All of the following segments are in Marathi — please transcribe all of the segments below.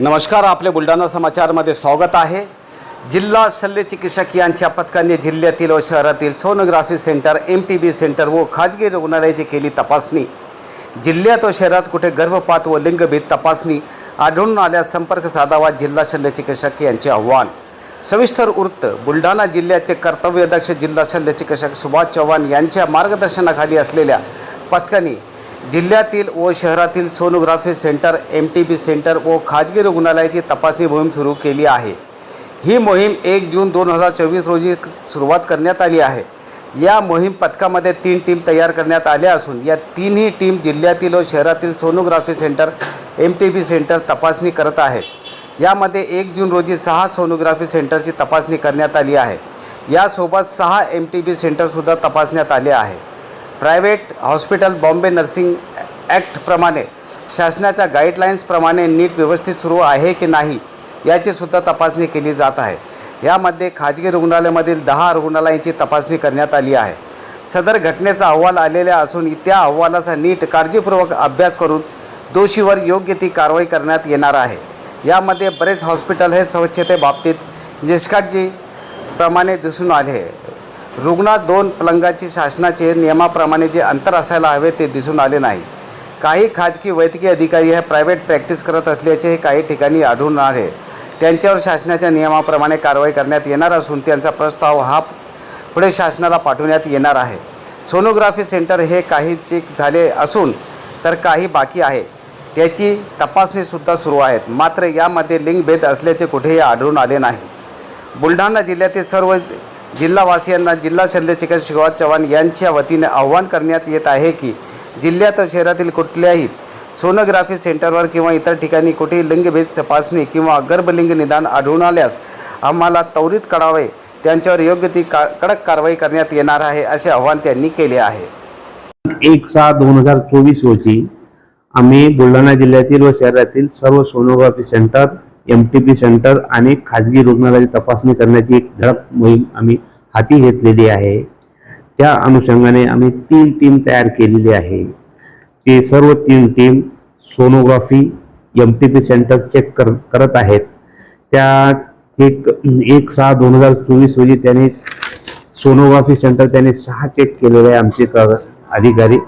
नमस्कार आपले बुलढाणा समाचारमध्ये स्वागत आहे. जिल्हा शल्य चिकित्सक यांच्या पथकाने जिल्ह्यातील व शहरातील sonography centre M T B centre व खाजगी रुग्णालयाची केली तपासणी. जिल्ह्यात व शहरात कुठे गर्भपात व लिंगभेद तपासणी आढळून आल्यास संपर्क साधावा जिल्हा शल्य चिकित्सक यांचे आव्हान. सविस्तर वृत्त बुलढाणा जिल्ह्याचे कर्तव्याध्यक्ष जिल्हा शल्य चिकित्सक सुभाष चव्हाण यांच्या मार्गदर्शनाखाली असलेल्या पथकाने जिल्ह्यातील व शहरातील sonography centre M T B centre व खाजगी रुग्णालयाची तपासणी मोहीम सुरू केली आहे. ही मोहीम एक जून दोन हजार चोवीस रोजी सुरुवात करण्यात आली आहे. या मोहीम पथकामध्ये तीन टीम तयार करण्यात आल्या असून या तीनही टीम जिल्ह्यातील व शहरातील sonography centre M T B centre तपासणी करत आहेत. यामध्ये एक जून रोजी सहा सोनोग्राफी सेंटरची तपासणी करण्यात आली आहे. यासोबत सहा एम टी बी सेंटरसुद्धा तपासण्यात आले आहे. प्रायव्हेट हॉस्पिटल बॉम्बे नर्सिंग ॲक्टप्रमाणे शासनाच्या गाईडलाईन्सप्रमाणे नीट व्यवस्थित सुरू आहे की नाही याची सुद्धा तपासणी केली जात आहे. यामध्ये खाजगी रुग्णालयामधील दहा रुग्णालयांची तपासणी करण्यात आली आहे. सदर घटनेचा अहवाल आलेला असून त्या अहवालाचा नीट काळजीपूर्वक अभ्यास करून दोषीवर योग्य ती कारवाई करण्यात येणार आहे. यामध्ये बरेच हॉस्पिटल हे स्वच्छतेबाबतीत निष्काळजीप्रमाणे दिसून आले. रुग्णात दोन पलंगाची शासनाचे नियमाप्रमाणे जे अंतर असायला हवे ते दिसून आले नाही. काही खाजगी वैद्यकीय अधिकारी हे प्रायव्हेट प्रॅक्टिस करत असल्याचे हे काही ठिकाणी आढळून आले. त्यांच्यावर शासनाच्या नियमाप्रमाणे कारवाई करण्यात येणार असून त्यांचा प्रस्ताव हा पुढे शासनाला पाठवण्यात येणार आहे. सोनोग्राफी सेंटर हे काही चेक झाले असून तर काही बाकी आहे. त्याची तपासणीसुद्धा सुरू आहेत. मात्र यामध्ये लिंगभेद असल्याचे कुठेही आढळून आले नाही. बुलढाणा जिल्ह्यातील सर्व जिल्हावासियांना जिल्हा शल्य चिकित्सक शिवाज चव्हाण यांच्या वतीने आव्हान करण्यात येत आहे की जिल्ह्यात व शहरातील कुठल्याही सोनोग्राफी सेंटरवर किंवा इतर ठिकाणी कुठेही लिंगभेद तपासणी किंवा गर्भलिंग निदान आढळून आल्यास आम्हाला त्वरित कळावे त्यांच्यावर योग्य ती का कडक कारवाई करण्यात येणार आहे असे आव्हान त्यांनी केले आहे. एक सहा दोन हजार चोवीस रोजी आम्ही बुलढाणा जिल्ह्यातील व शहरातील सर्व sonography centre M T P centre आणि खाजगी रुग्णालयाची तपासणी करण्याची एक धडक मोहीम आम्ही हाती घेतलेली आहे. त्या अनुषंगाने आम्ही तीन टीम तयार केलेली आहे. ते सर्व तीन team sonography M T P centre check कर करत आहेत. त्या एक एक सहा दोन हजार चोवीस रोजी त्याने सोनोग्राफी सेंटर त्याने सहा चेक केलेले आहे आमचे अधिकारी.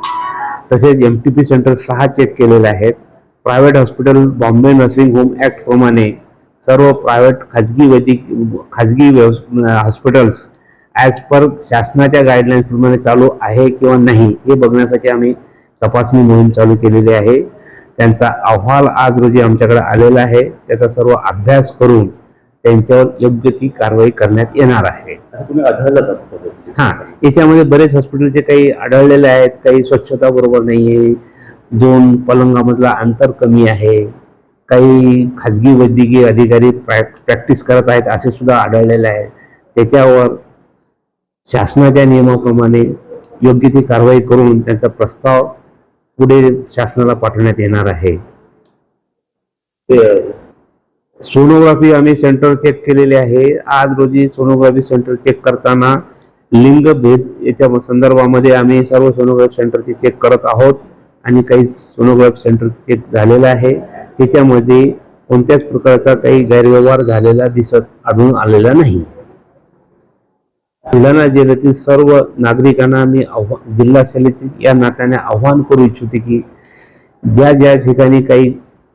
तसेच एम टी पी सेंटर सहा चेक केलेले आहेत. Private hospital Bombay nursing home act प्रमाणे सर्व प्रायव्हेट खाजगी वैद्यक खाजगी व्यवस हॉस्पिटल्स ॲज पर शासनाच्या गाईडलाईन्स प्रमाणे चालू आहे किंवा नाही हे बघण्यासाठी आम्ही तपासणी मोहीम चालू केलेली आहे. त्यांचा अहवाल आज रोजी आमच्याकडे आलेला आहे. त्याचा सर्व अभ्यास करून त्यांच्यावर योग्य ती कारवाई करण्यात येणार आहे. हा याच्यामध्ये बरेच हॉस्पिटलचे काही आढळलेले आहेत काही स्वच्छता बरोबर नाहीये दोन पलंगामधला अंतर कमी आहे काही खाजगी वैद्यकीय अधिकारी प्रॅक- प्रॅक्टिस करत आहेत असे सुद्धा आढळलेले आहेत त्याच्यावर शासनाच्या नियमाप्रमाणे योग्य ती कारवाई करून त्यांचा प्रस्ताव पुढे शासनाला पाठवण्यात येणार आहे. सोनोग्राफी आम्ही सेंटर चेक केलेले आहे. आज रोजी सोनोग्राफी सेंटर चेक करताना लिंगभेद याच्या संदर्भामध्ये आम्ही सर्व सोनोग्राफी सेंटरचे चेक करत आहोत. आणि काही सोनोग्राफ सेंटर चेक झालेलं आहे. त्याच्यामध्ये कोणत्याच प्रकारचा काही गैरव्यवहार झालेला दिसत आढळून आलेला नाही. बुलढाणा जिल्ह्यातील सर्व नागरिकांना मी आव्हा जिल्हा शैलीचे या नात्याने आव्हान करू इच्छिते की ज्या ज्या ठिकाणी काही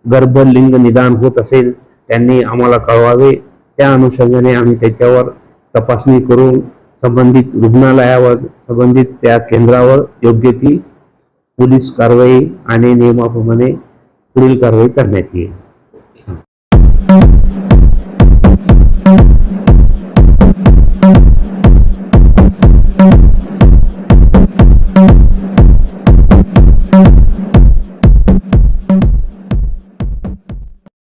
गर्भलिंग निदान होत असेल त्यांनी आम्हाला कळवावे. त्या अनुषंगाने आम्ही त्याच्यावर तपासणी करून संबंधित रुग्णालयावर संबंधित त्या केंद्रावर योग्य ती पोलीस कारवाई आणि नियमाप्रमाणे पुढील कारवाई करण्यात येईल.